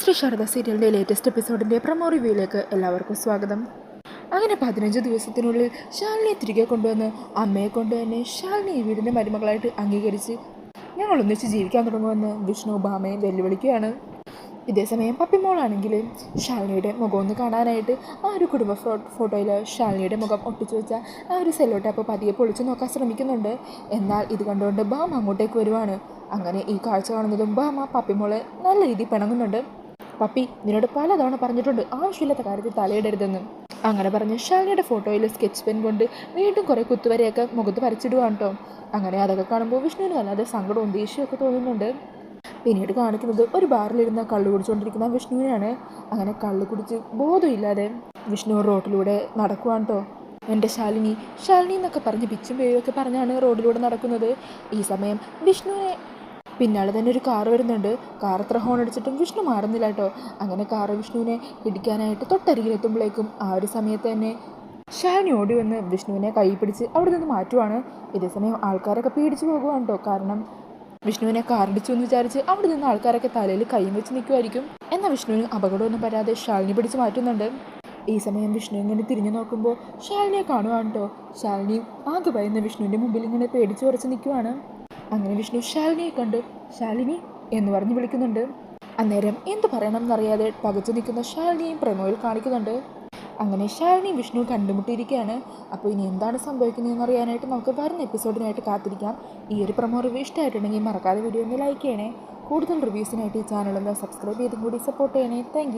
ശ്രീ ശാരദ സീരിയലിന്റെ latest എപ്പിസോഡിന്റെ promo റിവ്യൂയിലേക്ക് എല്ലാവർക്കും സ്വാഗതം. അങ്ങനെ പതിനഞ്ച് ദിവസത്തിനുള്ളിൽ ശാലിനിയെ തിരികെ കൊണ്ടുവന്ന് അമ്മയെ കൊണ്ട് തന്നെ ശാലിനി ഈ വീടിന്റെ മരുമകളായിട്ട് അംഗീകരിച്ച് ഞങ്ങൾ ഒന്നിച്ച് ജീവിക്കാൻ തുടങ്ങുമെന്ന് വിഷ്ണു ഭാമയെ വെല്ലുവിളിക്കുകയാണ്. ഇതേസമയം പപ്പിമോളാണെങ്കിൽ ശാലിനിയുടെ മുഖം ഒന്ന് കാണാനായിട്ട് ആ ഒരു കുടുംബ ഫോ ഫോട്ടോയിൽ ശാലിനിയുടെ മുഖം ഒട്ടിച്ചു വെച്ച ആ ഒരു സെല്ലോ ടാപ്പ് പതിയെ പൊളിച്ച് നോക്കാൻ ശ്രമിക്കുന്നുണ്ട്. എന്നാൽ ഇത് കണ്ടുകൊണ്ട് ബാമ അങ്ങോട്ടേക്ക് വരുവാണ്. അങ്ങനെ ഈ കാഴ്ച കാണുന്നതും ബാമ പപ്പിമോളെ നല്ല രീതിയിൽ പിണങ്ങുന്നുണ്ട്. പപ്പി നിന്നോട് പലതവണ പറഞ്ഞിട്ടുണ്ട് ആവശ്യമില്ലാത്ത കാര്യത്തിൽ തലയിടരുതെന്ന്. അങ്ങനെ പറഞ്ഞ് ഷാലിയുടെ ഫോട്ടോയിൽ സ്കെച്ച് പെൻ കൊണ്ട് വീണ്ടും കുറേ കുത്തുവരെയൊക്കെ മുഖത്ത് വരച്ചിടുവാണ് കേട്ടോ അങ്ങനെ അതൊക്കെ കാണുമ്പോൾ വിഷ്ണുവിന് വല്ലാതെ സങ്കടവും ദേഷ്യമൊക്കെ തോന്നുന്നുണ്ട്. പിന്നീട് കാണിക്കുന്നത് ഒരു ബാറിലിരുന്ന കള്ളു കുടിച്ചുകൊണ്ടിരിക്കുന്ന വിഷ്ണുവിനെയാണ്. അങ്ങനെ കള്ളു കുടിച്ച് ബോധമില്ലാതെ വിഷ്ണു റോഡിലൂടെ നടക്കുവാണ് കേട്ടോ എന്റെ ശാലിനി ശാലിനി എന്നൊക്കെ പറഞ്ഞ് പിച്ചും പേരൊക്കെ പറഞ്ഞാണ് റോഡിലൂടെ നടക്കുന്നത്. ഈ സമയം വിഷ്ണുവിനെ പിന്നാലെ തന്നെ ഒരു കാർ വരുന്നുണ്ട്. കാർ അത്ര ഹോൺ അടിച്ചിട്ടും വിഷ്ണു മാറുന്നില്ല കേട്ടോ. അങ്ങനെ കാർ വിഷ്ണുവിനെ ഇടിക്കാനായിട്ട് തൊട്ടരികിലെത്തുമ്പോഴേക്കും ആ ഒരു സമയത്ത് തന്നെ ഷാനി ഓടി വന്ന് വിഷ്ണുവിനെ കൈ പിടിച്ച് അവിടെ നിന്ന് മാറ്റുവാണ്. ഇതേസമയം ആൾക്കാരൊക്കെ പേടിച്ചു പോകുവാണ് കേട്ടോ. കാരണം വിഷ്ണുവിനെ കാറിടിച്ചു എന്ന് വിചാരിച്ച് അവിടെ നിന്ന് ആൾക്കാരൊക്കെ തലയിൽ കൈയും വെച്ച് നിൽക്കുമായിരിക്കും എന്നാൽ വിഷ്ണുവിന് അപകടമൊന്നും വരാതെ ഷാലിനി പിടിച്ച് മാറ്റുന്നുണ്ട്. ഈ സമയം വിഷ്ണു ഇങ്ങനെ തിരിഞ്ഞു നോക്കുമ്പോൾ ശാലിനിയെ കാണുവാണ് കേട്ടോ. ശാലിനിയും ആകെ ഭയന്ന് വിഷ്ണുവിന്റെ മുമ്പിൽ ഇങ്ങനെ പേടിച്ചു ഉറച്ച് നിൽക്കുവാണ്. അങ്ങനെ വിഷ്ണു ശാലിനിയെ കണ്ടു ശാലിനി എന്ന് പറഞ്ഞ് വിളിക്കുന്നുണ്ട്. അന്നേരം എന്ത് പറയണം എന്നറിയാതെ പകച്ചു നിൽക്കുന്ന ശാലിനിയും പ്രമോയിൽ കാണിക്കുന്നുണ്ട്. അങ്ങനെ ശാലിനി വിഷ്ണു കണ്ടുമുട്ടിയിരിക്കുകയാണ്. അപ്പോൾ ഇനി എന്താണ് സംഭവിക്കുന്നതെന്ന് അറിയാനായിട്ട് നമുക്ക് വരുന്ന എപ്പിസോഡിനായിട്ട് കാത്തിരിക്കാം. ഈ ഒരു പ്രമോ റിവ്യൂ ഇഷ്ടമായിട്ടുണ്ടെങ്കിൽ മറക്കാതെ വീഡിയോ ഒന്ന് ലൈക്ക് ചെയ്യണേ. കൂടുതൽ റിവ്യൂസിനായിട്ട് ഈ ചാനൽ ഒന്ന് സബ്സ്ക്രൈബ് ചെയ്തും കൂടി സപ്പോർട്ട് ചെയ്യണേ. താങ്ക്